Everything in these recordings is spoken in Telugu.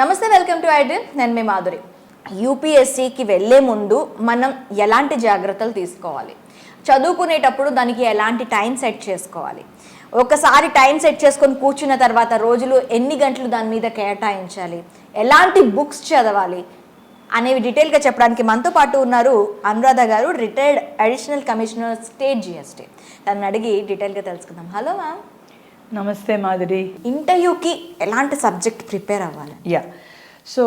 నమస్తే వెల్కమ్ టు ఐడి నేను మీ మాధురి. యూపీఎస్సికి వెళ్ళే ముందు మనం ఎలాంటి జాగ్రత్తలు తీసుకోవాలి? చదువుకునేటప్పుడు దానికి ఎలాంటి టైం సెట్ చేసుకోవాలి? ఒకసారి టైం సెట్ చేసుకొని కూర్చున్న తర్వాత రోజులు ఎన్ని గంటలు దాని మీద కేటాయించాలి? ఎలాంటి బుక్స్ చదవాలి? అనేవి డీటెయిల్గా చెప్పడానికి మనతో పాటు ఉన్నారు Anuradha garu retired additional commissioner state GST తనని అడిగి డీటెయిల్గా తెలుసుకుందాం. Hello ma'am. నమస్తే మాధురి. ఇంటర్వ్యూకి ఎలాంటి సబ్జెక్ట్ ప్రిపేర్ అవ్వాలి? Yeah. So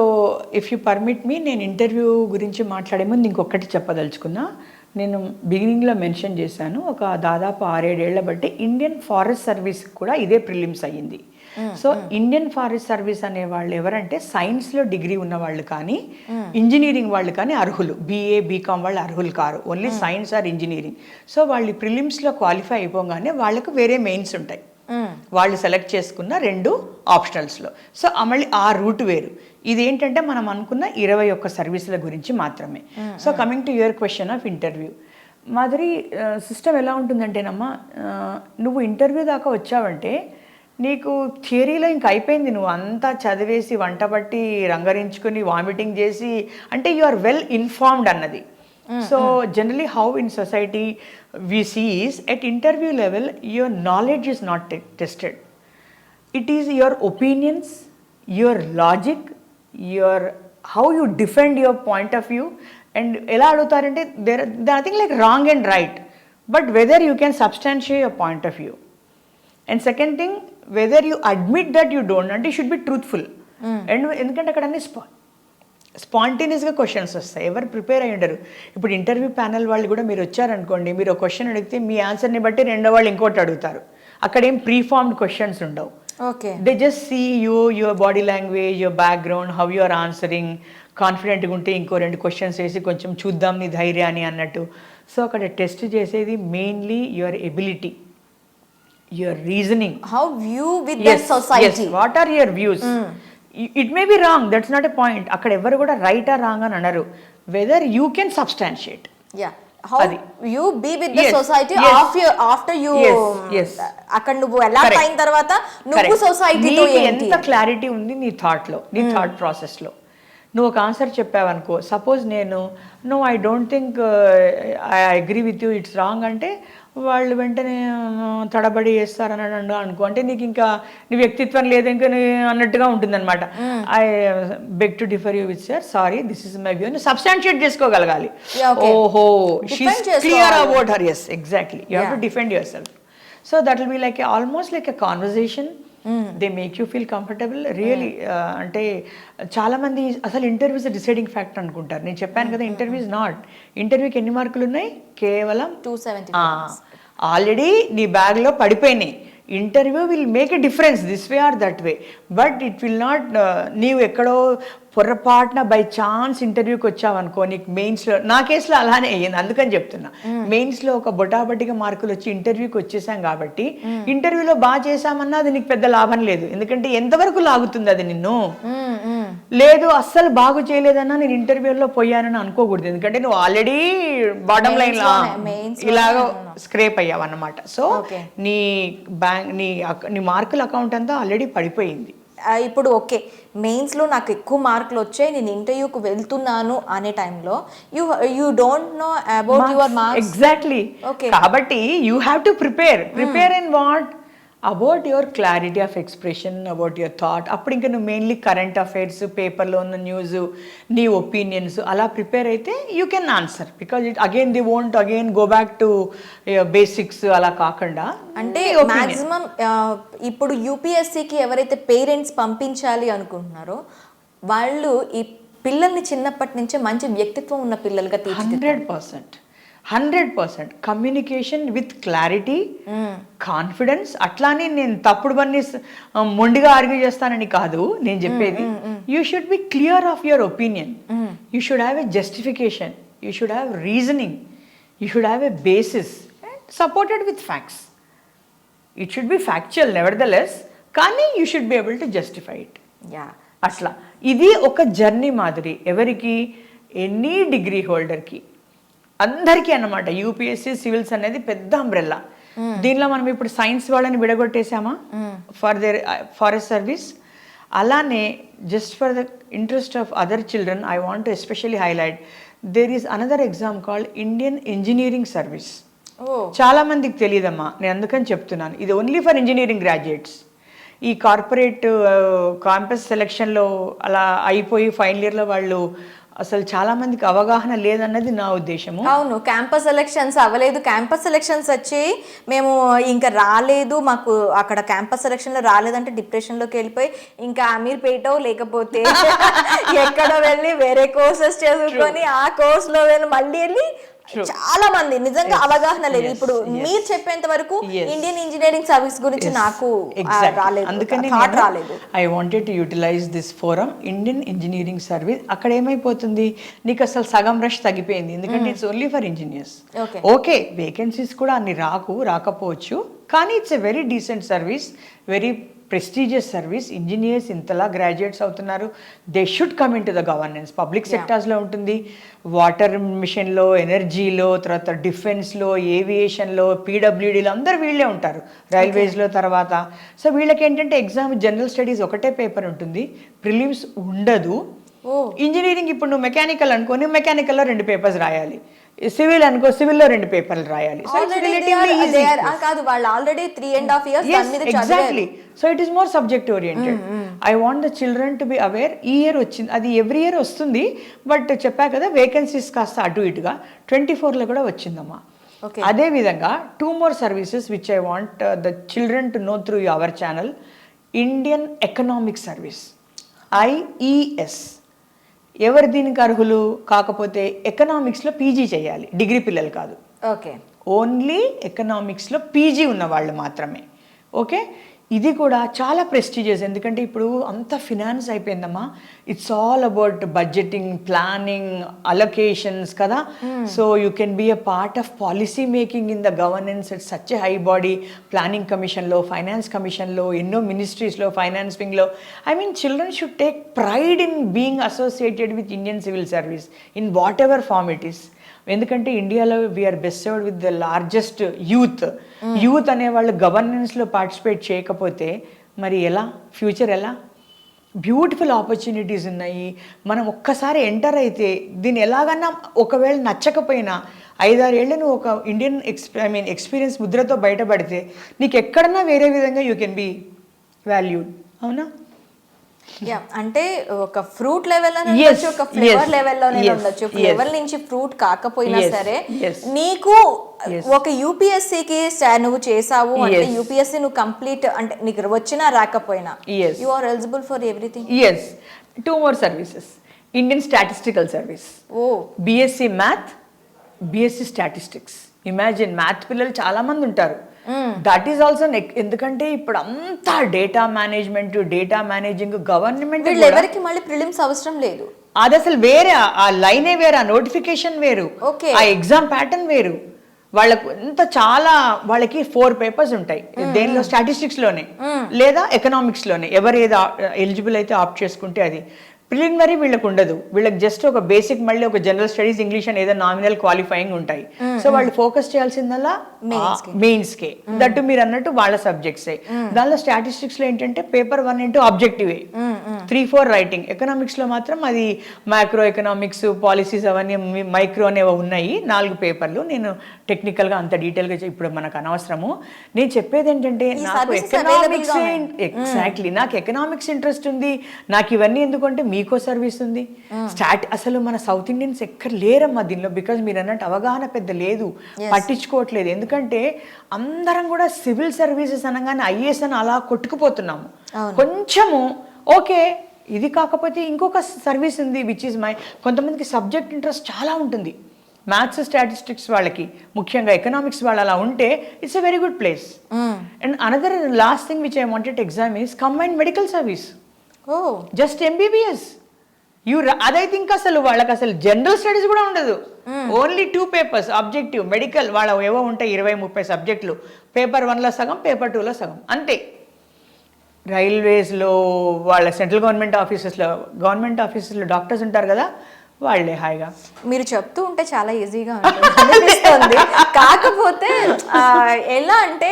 if you permit me నేను ఇంటర్వ్యూ గురించి మాట్లాడే ముందు ఇంకొకటి చెప్పదలుచుకున్నా. నేను బిగినింగ్లో మెన్షన్ చేశాను. ఒక దాదాపు ఆరేడేళ్ళ బట్టి ఇండియన్ ఫారెస్ట్ సర్వీస్ కూడా ఇదే ప్రిలిమ్స్ అయ్యింది. సో ఇండియన్ ఫారెస్ట్ సర్వీస్ అనే వాళ్ళు ఎవరంటే సైన్స్లో డిగ్రీ ఉన్న వాళ్ళు కానీ ఇంజనీరింగ్ వాళ్ళు కానీ అర్హులు. బీఏ బీకామ్ వాళ్ళు అర్హులు car. Only science or engineering so వాళ్ళు ప్రిలిమ్స్లో క్వాలిఫై అయిపోగానే వాళ్ళకు వేరే మెయిన్స్ ఉంటాయి. వాళ్ళు సెలెక్ట్ చేసుకున్న రెండు ఆప్షనల్స్లో. సో మళ్ళీ ఆ రూట్ వేరు. ఇదేంటంటే మనం అనుకున్న ఇరవై ఒక్క సర్వీసుల గురించి మాత్రమే. So coming to your question of interview మాదిరి సిస్టమ్ ఎలా ఉంటుందంటేనమ్మా నువ్వు ఇంటర్వ్యూ దాకా వచ్చావంటే నీకు థియరీలో ఇంక అయిపోయింది. నువ్వు అంతా చదివేసి వంట పట్టి రంగరించుకొని వామిటింగ్ చేసి అంటే యు ఆర్ వెల్ ఇన్ఫార్మ్డ్ అన్నది. So generally how in society we sees at interview level your knowledge is not tested it is your opinions your logic your how you defend your point of view and ఎలా అడుగుతారంటే there nothing like wrong and right but whether you can substantiate your point of view and second thing whether you admit that you don't అంటే you should be truthful and ఎందుకంటే అక్కడ అన్ని స్పాంటేనియస్గా క్వశ్చన్స్ వస్తాయి. ఎవరు ప్రిపేర్ అయ్యి ఉండరు. ఇప్పుడు ఇంటర్వ్యూ ప్యానల్ వాళ్ళు కూడా మీరు వచ్చారనుకోండి మీరు ఒక క్వశ్చన్ అడిగితే మీ ఆన్సర్ని బట్టి రెండో వాళ్ళు ఇంకోటి అడుగుతారు. అక్కడ ఏం ప్రీఫార్మ్డ్ క్వశ్చన్స్ ఉండవు. Okay. They just see you your body language your background how you are answering కాన్ఫిడెంట్గా ఉంటే ఇంకో రెండు క్వశ్చన్స్ వేసి కొంచెం చూద్దాం నీ ధైర్యాన్ని అన్నట్టు. సో అక్కడ టెస్ట్ చేసేది mainly your ability your reasoning how view with society what are your views it may be wrong that's not a point అక్కడ ఎవరు కూడా రైట్ ఆర్ రాంగ్ అని అనరు whether you can substantiate yeah how అది. You be with the society. After you. అక్కడ నువ్వు ఎలా. అయిన తర్వాత నువ్వు. సొసైటీతో ఎంత క్లారిటీ ఉంది నీ థాట్లో నీ థాట్ ప్రాసెస్లో నువ్వు ఒక ఆన్సర్ చెప్పావనుకో సపోజ్ నేను no I don't think I agree with you it's wrong అంటే వాళ్ళు వెంటనే "ఆ, తడబడి చేస్తారని అని అనుకో అంటే నీకు ఇంకా నీ వ్యక్తిత్వం లేదు ఇంకా నీ అన్నట్టుగా ఉంటుందన్నమాట I beg to differ you with sir sorry this is my view substantiate చేసుకోగలగాలి. ఓహో she's clear. About her yes exactly you have to. Defend yourself so that will be like almost like a conversation they make you feel comfortable really అంటే చాలా మంది అసలు ఇంటర్వ్యూస్ డిసైడింగ్ ఫ్యాక్టర్ అనుకుంటారు. నేను చెప్పాను కదా ఇంటర్వ్యూస్ నాట్ ఇంటర్వ్యూకి ఎన్ని మార్కులు ఉన్నాయి? కేవలం టూ సెవెంటీ ఆల్రెడీ నీ బ్యాగ్లో పడిపోయినాయి. Interview will make a difference this way or that way but it will not నీవు ఎక్కడో పొరపాటున బై ఛాన్స్ ఇంటర్వ్యూకి వచ్చావనుకో నీకు మెయిన్స్లో నా కేసులో అలానే అయ్యింది అందుకని చెప్తున్నా. మెయిన్స్లో ఒక బొటాబొటిగా మార్కులు వచ్చి ఇంటర్వ్యూకి వచ్చేసాం కాబట్టి ఇంటర్వ్యూలో బాగా చేశామన్నా అది నీకు పెద్ద లాభం లేదు. ఎందుకంటే ఎంతవరకు లాగుతుంది అది నిన్ను? లేదు అస్సలు బాగు చేయలేదన్నా నేను ఇంటర్వ్యూలో పోయానని అనుకోకూడదు. ఎందుకంటే నువ్వు ఆల్రెడీ బాటమ్ లైన్ ఇలాగ స్క్రేప్ అయ్యావు అన్నమాట సో. నీ బ్యాంక్ నీ నీ మార్కుల అకౌంట్ అంతా ఆల్రెడీ పడిపోయింది. ఇప్పుడు ఓకే మెయిన్స్లో నాకు ఎక్కువ మార్కులు వచ్చాయి నేను ఇంటర్వ్యూకి వెళ్తున్నాను అనే టైంలో you you don't know about your marks. Exactly Okay. కాబట్టి you have to prepare. Prepare in what? About your clarity of expression about your thought అప్పుడు ఇంకా నువ్వు మెయిన్లీ కరెంట్ అఫైర్స్ పేపర్లో ఉన్న న్యూస్ నీ ఒపీనియన్స్ అలా ప్రిపేర్ అయితే you can answer because it again the won't again go back to basics అలా కాకుండా అంటే. మాక్సిమం ఇప్పుడు యూపీఎస్సికి ఎవరైతే పేరెంట్స్ పంపించాలి అనుకుంటున్నారో వాళ్ళు ఈ పిల్లల్ని చిన్నప్పటి నుంచే మంచి వ్యక్తిత్వం ఉన్న పిల్లలుగా తీర్చిదిద్దాలి. Hundred percent hundred percent communication with clarity confidence. అట్లానే నేను తప్పుడు పని మొండిగా ఆర్గ్యూ చేస్తానని కాదు నేను చెప్పేది. You should be clear of your opinion you should have a justification you should have reasoning you should have a basis and supported with facts it should be factual nevertheless కానీ you should be able to justify it yeah అట్లా. ఇది ఒక జర్నీ మాదిరి. ఎవరికి? ఎనీ డిగ్రీ హోల్డర్కి అందరికీ అన్నమాట. యూపీఎస్సీ సివిల్స్ అనేది పెద్ద అంబ్రెల్లా దీనిలో మనం ఇప్పుడు సైన్స్ వాళ్ళని విడగొట్టేసామా ఫర్ దేర్ ఫారెస్ట్ సర్వీస్. అలానే just for the interest of other children I want especially highlight there is another exam called Indian engineering service. చాలా మందికి తెలియదమ్మా నేను అందుకని చెప్తున్నాను. ఇది ఓన్లీ ఫర్ ఇంజనీరింగ్ గ్రాడ్యుయేట్స్ ఈ కార్పొరేట్ క్యాంపస్ సెలక్షన్లో అలా అయిపోయి ఫైనల్ ఇయర్లో వాళ్ళు అసలు చాలా మందికి అవగాహన లేదన్నది నా ఉద్దేశము. అవును క్యాంపస్ సెలక్షన్స్ అవ్వలేదు. క్యాంపస్ సెలక్షన్స్ వచ్చి మేము ఇంకా రాలేదు. మాకు అక్కడ క్యాంపస్ సెలక్షన్లో రాలేదంటే డిప్రెషన్లోకి వెళ్ళిపోయి ఇంకా అమీర్పేటో లేకపోతే ఎక్కడో వెళ్ళి వేరే కోర్సెస్ చదువుకొని ఆ కోర్స్లో వెళ్ళి మళ్ళీ వెళ్ళి చాలా మంది నిజంగా అవగాహన లేదు. ఇప్పుడు మీరు చెప్పేంత వరకు. ఇండియన్ ఇంజనీరింగ్ సర్వీస్ గురించి నాకు రాలేదు. అందుకని రాలేదు. I wanted to utilize this forum Indian engineering service అక్కడ ఏమైపోతుంది? నీకు అసలు సగం రష్ తగ్గిపోయింది. ఎందుకంటే it's only for engineers. Okay vacancies కూడా అన్ని రాకు రాకపోవచ్చు. కానీ it's a very decent service very prestigious service engineers ఇంతలా గ్రాడ్యుయేట్స్ అవుతున్నారు. They should come in to the governance public సెక్టార్స్లో ఉంటుంది. వాటర్ మిషన్లో ఎనర్జీలో తర్వాత డిఫెన్స్లో ఏవియేషన్లో పీడబ్ల్యూడీలో అందరు వీళ్ళే ఉంటారు. రైల్వేస్లో తర్వాత. సో వీళ్ళకి ఏంటంటే ఎగ్జామ్ జనరల్ స్టడీస్ ఒకటే పేపర్ ఉంటుంది. ప్రిలిమ్స్ ఉండదు. ఇంజనీరింగ్ ఇప్పుడు నువ్వు మెకానికల్ అనుకో నువ్వు మెకానికల్లో రెండు పేపర్స్ రాయాలి. సివిల్ అనుకో సివిల్లో రెండు పేపర్లు రాయాలి. కాదు వాళ్ళు already three and half years exactly so it is more subject oriented I want the children to be aware ఈ ఇయర్ వచ్చింది అది ఎవ్రీ ఇయర్ వస్తుంది. బట్ చెప్పా కదా వేకెన్సీస్ కాస్త అటు ఇటుగా. ట్వంటీ ఫోర్లో కూడా వచ్చిందమ్మా. అదే విధంగా two more services which I want the children to know through our channel Indian economic service IES ఎవరు దీనికి అర్హులు? కాకపోతే ఎకనామిక్స్లో పీజీ చేయాలి. డిగ్రీ పిల్లలు కాదు. ఓకే. ఓన్లీ ఎకనామిక్స్లో పీజీ ఉన్న వాళ్ళు మాత్రమే. ఓకే? ఇది కూడా చాలా ప్రెస్టీజియస్ ఎందుకంటే ఇప్పుడు అంత ఫినాన్స్ అయిపోయిందమ్మా. It's all about budgeting planning allocations కదా. So you can be a part of policy making in the governance it's such a high body planning కమిషన్లో ఫైనాన్స్ కమిషన్లో ఎన్నో మినిస్ట్రీస్లో finance వింగ్లో I mean children should take pride in being associated with Indian civil service in whatever form it is ఎందుకంటే ఇండియాలో we're best with the largest youth youth అనే వాళ్ళు గవర్నెన్స్లో పార్టిసిపేట్ చేయకపోతే మరి ఎలా? ఫ్యూచర్ ఎలా? బ్యూటిఫుల్ ఆపర్చునిటీస్ ఉన్నాయి. మనం ఒక్కసారి ఎంటర్ అయితే దీన్ని ఎలాగన్నా ఒకవేళ నచ్చకపోయినా ఐదారేళ్ళు నువ్వు ఒక ఇండియన్ ఎక్స్పీ ఐ మీన్ ఎక్స్పీరియన్స్ ముద్రతో బయటపడితే నీకు ఎక్కడన్నా వేరే విధంగా యూ కెన్ బీ వాల్యూడ్ అవునా? యా అంటే ఒక ఫ్రూట్ లెవెల్ ఉండొచ్చు ఒక ఫ్లేవర్ లెవెల్లోనే ఉండొచ్చు. ఫ్లేవర్ నుంచి ఫ్రూట్ కాకపోయినా సరే. నీకు. ఒక యూపీఎస్సీకి నువ్వు చేసావు అంటే. యూపీఎస్సీ నువ్వు కంప్లీట్ అంటే నీకు వచ్చినా రాకపోయినా. You are eligible for everything yes two more services Indian statistical service oh BSc math BSc statistics imagine math పిల్లలు చాలా మంది ఉంటారు దట్ ఈస్ ఆల్సో ఎందుకంటే ఇప్పుడు అంతా data management data managing government ఎవరికి మళ్ళీ ప్రిలిమ్స్ అవసరం లేదు. అది అసలు వేరే ఆ- లైనే వేరు ఆ నోటిఫికేషన్ వేరు. ఆ ఎగ్జామ్ ప్యాటర్న్ వేరు. వాళ్ళకు ఎంత చాలా వాళ్ళకి ఫోర్ పేపర్స్ ఉంటాయి. దేనిలో? స్టాటిస్టిక్స్లోనే. లేదా ఎకనామిక్స్లోనే. ఎవరు ఏది ఎలిజిబుల్ అయితే ఆప్ట్ చేసుకుంటే అది. ప్రిలిమినరీ వీళ్ళకి ఉండదు. వీళ్ళకి జస్ట్ ఒక బేసిక్ మళ్ళీ ఒక జనరల్ స్టడీస్ ఇంగ్లీష్ అని ఏదో నామినల్ క్వాలిఫైయింగ్ ఉంటాయి. సో వాళ్ళు ఫోకస్ చేయాల్సిందల్లా. మెయిన్స్ కే. దట్టు మీరు అన్నట్టు వాళ్ళ సబ్జెక్ట్సే దానిలో స్టాటిస్టిక్స్లో ఏంటంటే పేపర్ వన్ ఇంటూ ఆబ్జెక్టివే త్రీ ఫోర్ రైటింగ్ ఎకనామిక్స్లో మాత్రం అది మైక్రో ఎకనామిక్స్ పాలసీస్ అవన్నీ మైక్రో అనేవి ఉన్నాయి. నాలుగు పేపర్లు నేను టెక్నికల్గా అంత డీటెయిల్గా ఇప్పుడు మనకు అనవసరము. నేను చెప్పేది ఏంటంటే నాకు ఎకనామిక్స్. ఎగ్జాక్ట్లీ నాకు ఎకనామిక్స్ ఇంట్రెస్ట్ ఉంది. నాకు ఇవన్నీ ఎందుకంటే మీకో సర్వీస్ ఉంది. స్టార్ట్ అసలు మన సౌత్ ఇండియన్స్ ఎక్కడ లేరమ్మా దీనిలో బికాజ్ మీరు అన్నట్టు అవగాహన పెద్ద లేదు. పట్టించుకోవట్లేదు. ఎందుకంటే అందరం కూడా సివిల్ సర్వీసెస్ అనగానే ఐఏఎస్ అని అలా కొట్టుకుపోతున్నాము. కొంచెము ఓకే ఇది కాకపోతే ఇంకొక సర్వీస్ ఉంది విచ్ ఇస్ మై కొంతమందికి సబ్జెక్ట్ ఇంట్రెస్ట్ చాలా ఉంటుంది. మ్యాథ్స్ స్టాటిస్టిక్స్ వాళ్ళకి ముఖ్యంగా ఎకనామిక్స్ వాళ్ళు అలా ఉంటే it's a very good place and another last thing which I wanted exam is combined medical service oh. Just MBBS you అదైతే ఇంకా అసలు వాళ్ళకి అసలు జనరల్ స్టడీస్ కూడా ఉండదు. Only two papers objective medical వాళ్ళ ఏవో ఉంటాయి ఇరవై ముప్పై సబ్జెక్టులు పేపర్ వన్లో సగం పేపర్ టూలో సగం. అంతే. రైల్వేస్లో వాళ్ళ సెంట్రల్ గవర్నమెంట్ ఆఫీసెస్లో గవర్నమెంట్ ఆఫీసెస్లో డాక్టర్స్ ఉంటారు కదా వాళ్ళే హాయిగా. మీరు చెప్తూ ఉంటే చాలా ఈజీగా అనిపిస్తుంది. కాకపోతే ఎలా అంటే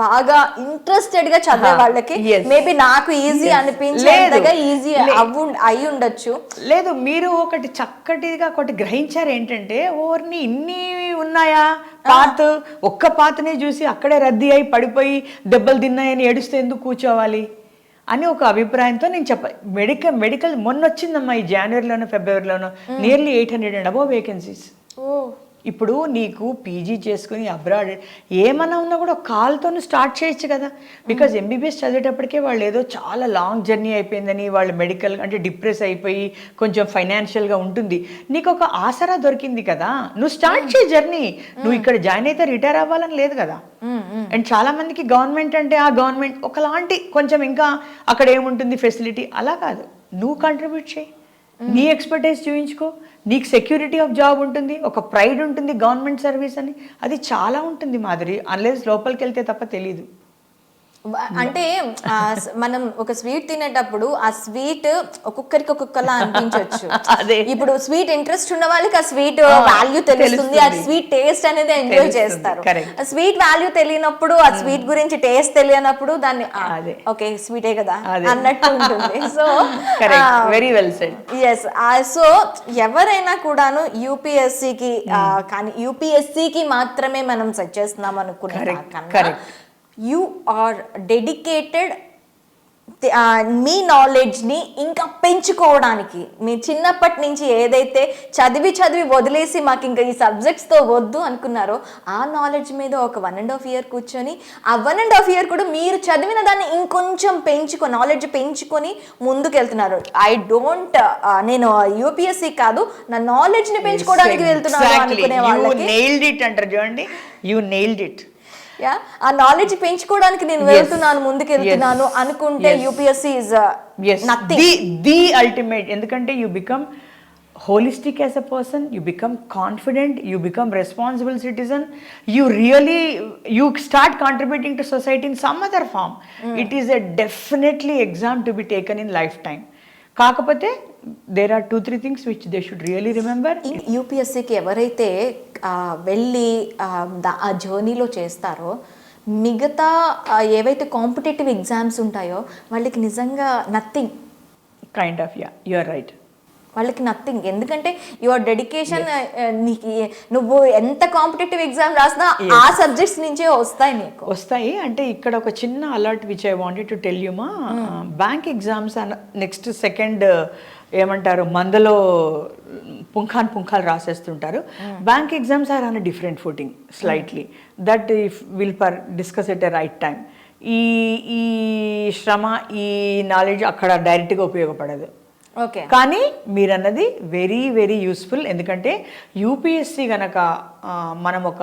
బాగా ఇంట్రెస్టెడ్గా చదివే వాళ్ళకి. మేబీ నాకు ఈజీ. అనిపించేంతగా. ఈజీ అవ్వు అయి ఉండొచ్చు. లేదు మీరు ఒకటి చక్కటిగా ఒకటి గ్రహించారు ఏంటంటే ఓర్ని ఇన్ని ఉన్నాయా? పాత్ ఒక్క పాతనే చూసి అక్కడే రద్దీ అయి పడిపోయి దెబ్బలు తిన్నాయని ఏడుస్తే ఎందుకు కూర్చోవాలి? అని ఒక అభిప్రాయంతో నేను చెప్ప మెడికల్ మెడికల్ మొన్న వచ్చిందమ్మా ఈ జనవరిలోనో ఫిబ్రవరిలోనో nearly eight hundred and above vacancies oh. ఇప్పుడు నీకు పీజీ చేసుకుని అబ్రాడ్ ఏమన్నా ఉన్నా కూడా కాల్తో స్టార్ట్ చేయొచ్చు కదా. బికాజ్ ఎంబీబీఎస్ చదివేటప్పటికే వాళ్ళు ఏదో చాలా లాంగ్ జర్నీ అయిపోయిందని వాళ్ళు మెడికల్ అంటే డిప్రెస్ అయిపోయి కొంచెం ఫైనాన్షియల్గా ఉంటుంది. నీకు ఒక ఆసరా దొరికింది కదా. నువ్వు స్టార్ట్ చేయి జర్నీ నువ్వు ఇక్కడ జాయిన్ అయితే రిటైర్ అవ్వాలని లేదు కదా. అండ్ చాలా మందికి గవర్నమెంట్ అంటే ఆ గవర్నమెంట్ ఒకలాంటి కొంచెం ఇంకా అక్కడ ఏముంటుంది ఫెసిలిటీ అలా కాదు. నువ్వు కంట్రిబ్యూట్ చేయి. నీ ఎక్స్పర్టైజ్ చూపించుకో నీకు సెక్యూరిటీ ఆఫ్ జాబ్ ఉంటుంది ఒక ప్రైడ్ ఉంటుంది గవర్నమెంట్ సర్వీస్ అని. అది చాలా ఉంటుంది మాదిరి అన్లెస్ లోపలికి వెళ్తే తప్ప తెలీదు. అంటే మనం ఒక స్వీట్ తినేటప్పుడు ఆ స్వీట్ ఒక్కొక్కరికి ఒక్కొక్కలా అనిపించవచ్చు. ఇప్పుడు స్వీట్ ఇంట్రెస్ట్ ఉన్న వాళ్ళకి ఆ స్వీట్ వాల్యూ తెలుస్తుంది. ఆ. స్వీట్ టేస్ట్ అనేది ఎంజాయ్ చేస్తారు. స్వీట్ వాల్యూ తెలియనప్పుడు ఆ స్వీట్ గురించి టేస్ట్ తెలియనప్పుడు దాన్ని. ఓకే స్వీటే కదా. అన్నట్టు ఉంటుంది. So very well said yes so ఎవరైనా కూడాను యూపీఎస్సికి కానీ యూపీఎస్సికి మాత్రమే మనం సెట్ చేస్తున్నాం అనుకున్న Correct, కన్నా correct. యు ఆర్ డెడికేటెడ్ మీ నాలెడ్జ్ని ఇంకా పెంచుకోవడానికి. మీ చిన్నప్పటి నుంచి ఏదైతే చదివి చదివి వదిలేసి మాకు ఇంకా ఈ సబ్జెక్ట్స్తో వద్దు అనుకున్నారో ఆ నాలెడ్జ్ మీద ఒక వన్ అండ్ హాఫ్ ఇయర్ కూర్చొని ఆ వన్ అండ్ హాఫ్ ఇయర్ కూడా మీరు చదివిన దాన్ని ఇంకొంచెం పెంచుకో నాలెడ్జ్ పెంచుకొని ముందుకు వెళ్తున్నారు ఐ డోంట్ నేను యూపీఎస్సీ కాదు నా నాలెడ్జ్ని పెంచుకోవడానికి వెళ్తున్నాను అనుకునే అంటారు చూడండి. యూ నెయిల్డ్ ఇట్ యా ఆ నాలెడ్జ్ పెంచుకోవడానికి నేను. వెళ్తున్నాను ముందుకు వెళ్తున్నాను. అనుకుంటే. UPSC is yes nothing the the ultimate ఎందుకంటే you become holistic as a person you become confident you become responsible citizen you really you start contributing to society in some other form it is a definitely exam to be taken in lifetime కాకపోతే there are two three things which they should really remember యూపీఎస్సీకి ఎవరైతే వెళ్ళి ఆ, జర్నీలో చేస్తారో మిగతా ఏవైతే కాంపిటేటివ్ ఎగ్జామ్స్ ఉంటాయో వాళ్ళకి నిజంగా nothing. Kind of yeah you are right వాళ్ళకి నథింగ్. ఎందుకంటే యువర్ డెడికేషన్ నీకు నువ్వు ఎంత కాంపిటేటివ్ ఎగ్జామ్ రాసినా ఆ సబ్జెక్ట్స్ నుంచే వస్తాయి నీకు. వస్తాయి. అంటే ఇక్కడ ఒక చిన్న alert which I wanted to tell you మా బ్యాంక్ ఎగ్జామ్స్ నెక్స్ట్ సెకండ్ ఏమంటారు మందలో పుంఖాన్ పుంఖాలు రాసేస్తుంటారు. Bank exams are on different footing slightly that if will per discuss at a right time ఈ ఈ శ్రమ ఈ నాలెడ్జ్ అక్కడ డైరెక్ట్గా ఉపయోగపడదు. ఓకే కానీ మీరన్నది వెరీ వెరీ యూస్ఫుల్ ఎందుకంటే యూపీఎస్సి గనక మనం ఒక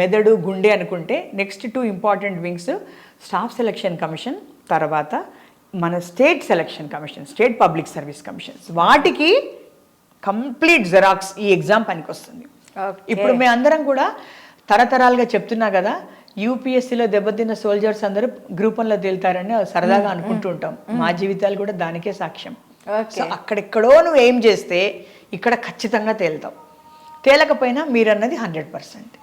మెదడు గుండె అనుకుంటే next two important wings staff selection commission తర్వాత మన state selection commission state public service commissions వాటికి కంప్లీట్ జెరాక్స్ ఈ ఎగ్జామ్ పనికొస్తుంది. Okay. ఇప్పుడు మేము అందరం కూడా తరతరాలుగా చెప్తున్నా కదా యూపీఎస్సీలో దెబ్బతిన్న సోల్జర్స్ అందరూ గ్రూప్ వన్లో తేలుతారని సరదాగా అనుకుంటూ ఉంటాం. మా జీవితాలు కూడా దానికే సాక్ష్యం. సో అక్కడెక్కడో నువ్వు ఏం చేస్తే ఇక్కడ ఖచ్చితంగా తేలుతావు. తేలకపోయినా మీరన్నది హండ్రెడ్ పర్సెంట్.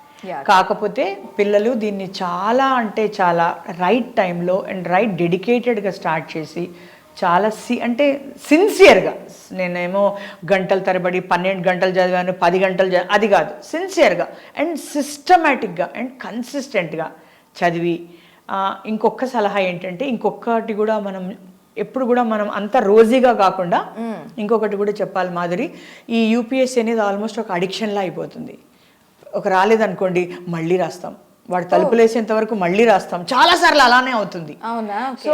కాకపోతే పిల్లలు దీన్ని చాలా అంటే చాలా రైట్ టైంలో అండ్ రైట్ డెడికేటెడ్గా స్టార్ట్ చేసి చాలా సి అంటే సిన్సియర్గా నేనేమో గంటల తరబడి పన్నెండు గంటలు చదివాను పది గంటలు చదివా అది కాదు. సిన్సియర్గా అండ్ సిస్టమేటిక్గా అండ్ కన్సిస్టెంట్గా చదివి ఇంకొక సలహా ఏంటంటే ఇంకొకటి కూడా మనం ఎప్పుడు కూడా మనం అంత రోజీగా కాకుండా ఇంకొకటి కూడా చెప్పాలి మాధురి. ఈ యూపీఎస్సీ అనేది ఆల్మోస్ట్ ఒక అడిక్షన్లా అయిపోతుంది. ఒక రాలేదనుకోండి మళ్ళీ రాస్తాం. వాడు తలుపులు వేసేంత వరకు మళ్ళీ రాస్తాం. చాలా సార్లు అలానే అవుతుంది. అవునా? సో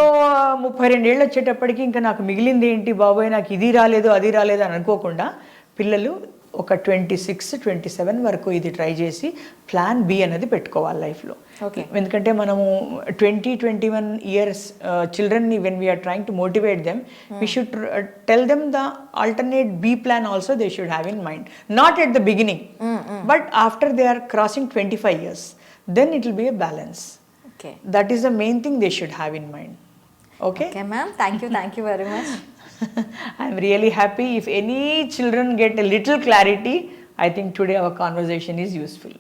ముప్పై రెండేళ్ళు వచ్చేటప్పటికి ఇంకా నాకు మిగిలింది ఏంటి బాబోయ్ నాకు ఇది రాలేదు అది రాలేదు అని అనుకోకుండా పిల్లలు ఒక ట్వంటీ సిక్స్ ట్వంటీ సెవెన్ వరకు ఇది ట్రై చేసి ప్లాన్ బి అనేది పెట్టుకోవాలి లైఫ్లో. Okay. ఎందుకంటే మనము twenty twenty one years చిల్డ్రన్ని when we are trying to motivate them we should tell them the alternate B plan also they should have in mind not at the beginning but after they are crossing twenty five years then it will be a balance okay is the main thing they should have in mind. Okay? Okay ma'am thank you thank you very much I am really happy. If any children get a little clarity, I think today our conversation is useful.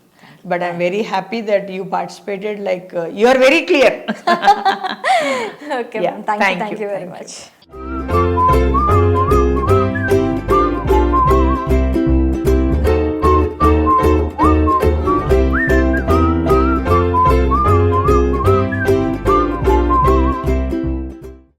But I'm very happy that you participated. Like uh, you are very clear. okay, yeah, thank, thank, you, thank you very thank much. You.